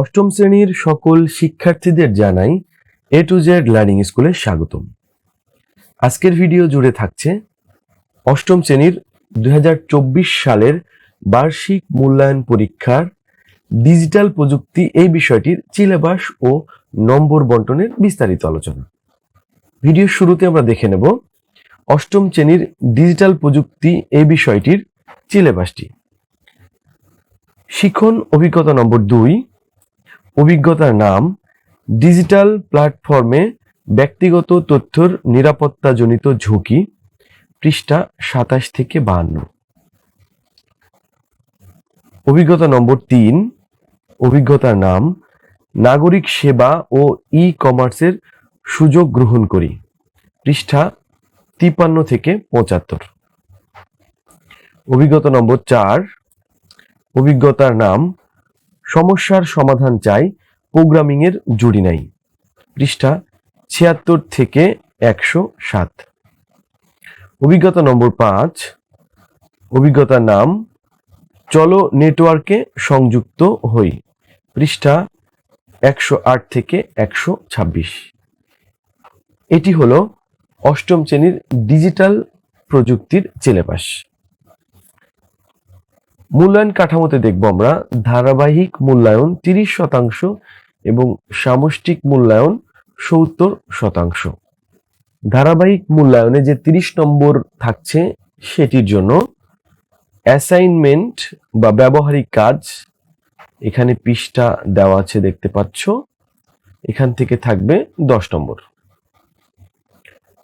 অষ্টম শ্রেণির সকল শিক্ষার্থীদের জানাই এ টু জেড লার্নিং স্কুলে স্বাগতম। আজকের ভিডিও জুড়ে থাকছে অষ্টম শ্রেণির দু হাজার চব্বিশ সালের বার্ষিক মূল্যায়ন পরীক্ষার ডিজিটাল প্রযুক্তি এই বিষয়টির সিলেবাস ও নম্বর বন্টনের বিস্তারিত আলোচনা। ভিডিওর শুরুতে আমরা দেখে নেব অষ্টম শ্রেণির ডিজিটাল প্রযুক্তি এই বিষয়টির সিলেবাসটি। শিখন অভিজ্ঞতা নম্বর দুই অভিজ্ঞতার নাম, ডিজিটাল প্ল্যাটফর্মে ব্যক্তিগত তথ্যর নিরাপত্তাজনিত ঝুঁকি, পৃষ্ঠা সাতাশ থেকে বাহান্ন। অভিজ্ঞতা নম্বর তিন, অভিজ্ঞতার নাম, নাগরিক সেবা ও ই কমার্সের সুযোগ গ্রহণ করি, পৃষ্ঠা তিপান্ন থেকে পঁচাত্তর। অভিজ্ঞতা নম্বর চার, অভিজ্ঞতার নাম সমস্যার সমাধান চাই প্রোগ্রামিং এর জুড়ি নাই। পৃষ্ঠা ছিয়াত্তর থেকে একশো সাত। অভিজ্ঞতা নম্বর পাঁচ। অভিজ্ঞতার নাম, চলো নেটওয়ার্কে সংযুক্ত হই। পৃষ্ঠা একশো আট থেকে একশো ছাব্বিশ। এটি হলো অষ্টম শ্রেণির ডিজিটাল প্রযুক্তির সিলেবাস। মূল্যায়ন কাঠামোতে দেখব আমরা ধারাবাহিক মূল্যায়ন তিরিশ শতাংশ এবং সামষ্টিক মূল্যায়ন সত্তর শতাংশ। ধারাবাহিক মূল্যায়নে যে তিরিশ নম্বর থাকছে সেটির জন্য অ্যাসাইনমেন্ট বা ব্যবহারিক কাজ এখানে পৃষ্ঠা দেওয়া আছে দেখতে পাচ্ছ। এখান থেকে থাকবে দশ নম্বর।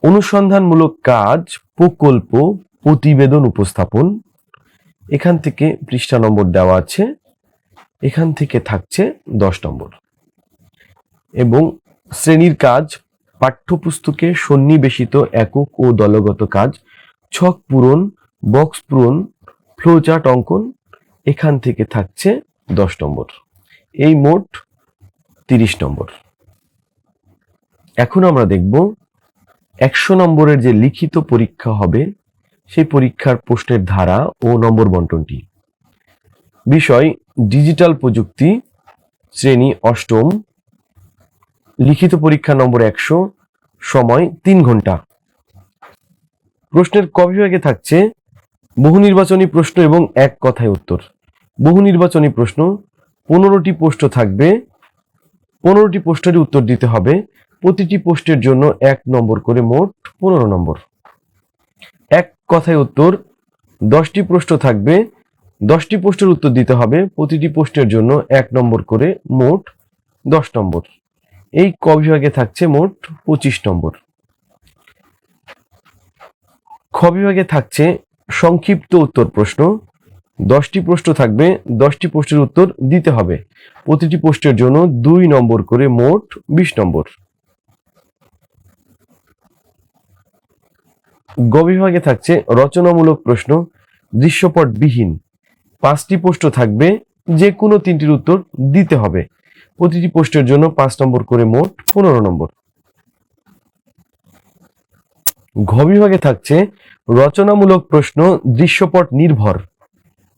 অনুসন্ধানমূলক কাজ, প্রকল্প, প্রতিবেদন উপস্থাপন এখান থেকে পৃষ্ঠা নম্বর দেওয়া আছে, এখান থেকে থাকছে দশ নম্বর। এবং শ্রেণির কাজ, পাঠ্যপুস্তকে সন্নিবেশিত একক ও দলগত কাজ, ছক পূরণ, বক্স পূরণ, ফ্লোচার্ট অঙ্কন, এখান থেকে থাকছে দশ নম্বর। এই মোট তিরিশ নম্বর। এখন আমরা দেখব একশো নম্বরের যে লিখিত পরীক্ষা হবে সেই পরীক্ষার প্রশ্নের ধারা ও নম্বর বন্টনটি। বিষয়, ডিজিটাল প্রযুক্তি, শ্রেণি, অষ্টম, লিখিত পরীক্ষা নম্বর একশো, সময়, তিন ঘণ্টা। প্রশ্নের ক বিভাগে থাকছে, বহু নির্বাচনী প্রশ্ন এবং এক কথায় উত্তর। বহু নির্বাচনী প্রশ্ন, পনেরোটি পোস্ট থাকবে, পনেরোটি পোস্টের উত্তর দিতে হবে, প্রতিটি পোস্টের জন্য এক নম্বর করে মোট পনেরো নম্বর। কথায় উত্তর, দশটি প্রশ্ন থাকবে। দশটি পোস্টের উত্তর দিতে হবে, প্রতিটি পোস্টের জন্য এক নম্বর করে মোট দশ নম্বর। এই ক বিভাগে থাকছে মোট পঁচিশ নম্বর। খ বিভাগে থাকছে সংক্ষিপ্ত উত্তর প্রশ্ন। দশটি প্রশ্ন থাকবে, দশটি প্রশ্নের উত্তর দিতে হবে। প্রতিটি পোস্টের জন্য দুই নম্বর করে মোট বিশ নম্বর। গ বিভাগে থাকছে রচনামূলক প্রশ্ন দৃশ্যপট বিহীন পাঁচটি প্রশ্ন থাকবে, যে কোনো তিনটির উত্তর দিতে হবে। প্রতিটি পোস্টের জন্য পাঁচ নম্বর করে মোট পনেরো নম্বর। ঘ বিভাগে থাকছে রচনামূলক প্রশ্ন, দৃশ্যপট নির্ভর।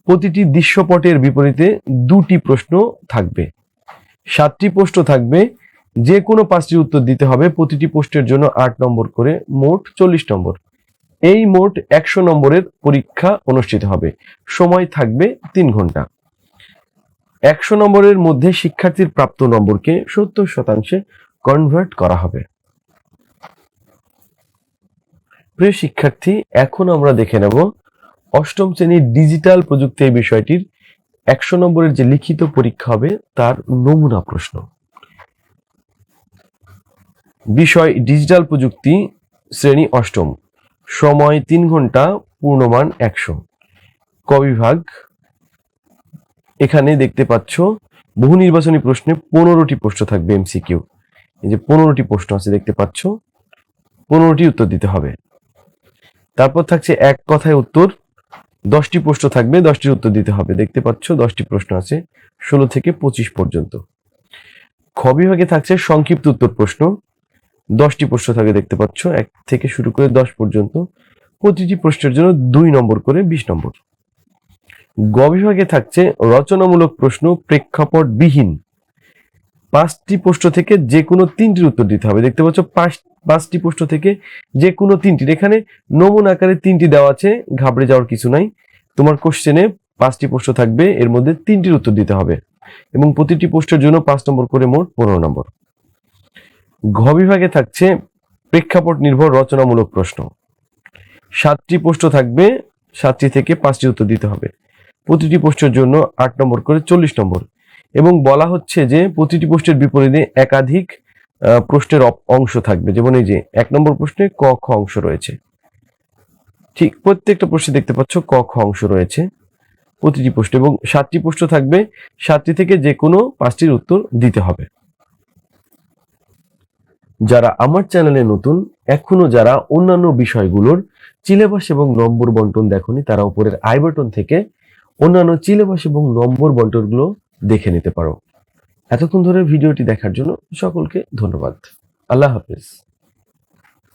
প্রতিটি দৃশ্যপটের বিপরীতে দুটি প্রশ্ন থাকবে। সাতটি প্রশ্ন থাকবে, যে কোনো পাঁচটি উত্তর দিতে হবে। প্রতিটি পোস্টের জন্য আট নম্বর করে মোট চল্লিশ নম্বর। এই মোট একশো নম্বরের পরীক্ষা অনুষ্ঠিত হবে। সময় থাকবে তিন ঘণ্টা। একশো নম্বরের মধ্যে শিক্ষার্থীর প্রাপ্ত নম্বরকে সত্তর শতাংশে কনভার্ট করা হবে। প্রিয় শিক্ষার্থী, এখন আমরা দেখে নেব অষ্টম শ্রেণির ডিজিটাল প্রযুক্তি এই বিষয়টির একশো নম্বরের যে লিখিত পরীক্ষা হবে তার নমুনা প্রশ্ন। বিষয় ডিজিটাল প্রযুক্তি শ্রেণি অষ্টম। সময় তিন ঘণ্টা, পূর্ণমান একশো। ক বিভাগ? এখানে দেখতে পাচ্ছ, বহু নির্বাচনী প্রশ্নে পনেরোটি প্রশ্ন থাকবে এমসিকিউ এই যে পনেরোটি প্রশ্ন আছে, দেখতে পাচ্ছ, পনেরোটি উত্তর দিতে হবে। তারপর থাকছে এক কথায় উত্তর, দশটি প্রশ্ন থাকবে, দশটির উত্তর দিতে হবে। দেখতে পাচ্ছ, দশটি প্রশ্ন আছে, ষোলো থেকে পঁচিশ পর্যন্ত। খ বিভাগে থাকছে সংক্ষিপ্ত উত্তর প্রশ্ন। দশটি প্রশ্ন থাকে দেখতে পাচ্ছ। এক থেকে শুরু করে দশ পর্যন্ত। প্রতিটি প্রশ্নের জন্য দুই নম্বর করে বিশ নম্বর। গ বিভাগে থাকছে রচনামূলক প্রশ্ন প্রেক্ষাপট বিহীন পাঁচটি প্রশ্ন থেকে যে কোনো তিনটির উত্তর দিতে হবে। দেখতে পাচ্ছ, পাঁচ, পাঁচটি প্রশ্ন থেকে যে কোনো তিনটির। এখানে নমুনা আকারে তিনটি দেওয়া আছে, ঘাবড়ে যাওয়ার কিছু নাই। তোমার কোশ্চেনে পাঁচটি প্রশ্ন থাকবে, এর মধ্যে তিনটির উত্তর দিতে হবে। এবং প্রতিটি প্রশ্নের জন্য পাঁচ নম্বর করে মোট পনেরো নম্বর। ঘ বিভাগে থাকছে প্রেক্ষাপট নির্ভর রচনামূলক প্রশ্ন। সাতটি প্রশ্ন থাকবে, সাতটি থেকে পাঁচটি উত্তর দিতে হবে। প্রতিটি প্রশ্নের জন্য আট নম্বর করে চল্লিশ নম্বর। এবং বলা হচ্ছে যে, প্রতিটি প্রশ্নের বিপরীতে একাধিক প্রশ্নের অংশ থাকবে। যেমন এই যে, এক নম্বর প্রশ্নে ক, খ অংশ রয়েছে। ঠিক প্রত্যেকটা প্রশ্নে দেখতে পাচ্ছ ক, খ অংশ রয়েছে প্রতিটি প্রশ্ন। এবং সাতটি প্রশ্ন থাকবে, সাতটি থেকে যে কোনো পাঁচটির উত্তর দিতে হবে। যারা আমার চ্যানেলে নতুন, এখনও যারা অন্যান্য বিষয়গুলোর সিলেবাস এবং নম্বর বন্টন দেখনি, তারা উপরের আই বাটন থেকে অন্যান্য চিলেবাস এবং নম্বর বন্টনগুলো দেখে নিতে পারো। এতক্ষণ ধরে ভিডিওটি দেখার জন্য সকলকে ধন্যবাদ। আল্লাহ হাফিজ।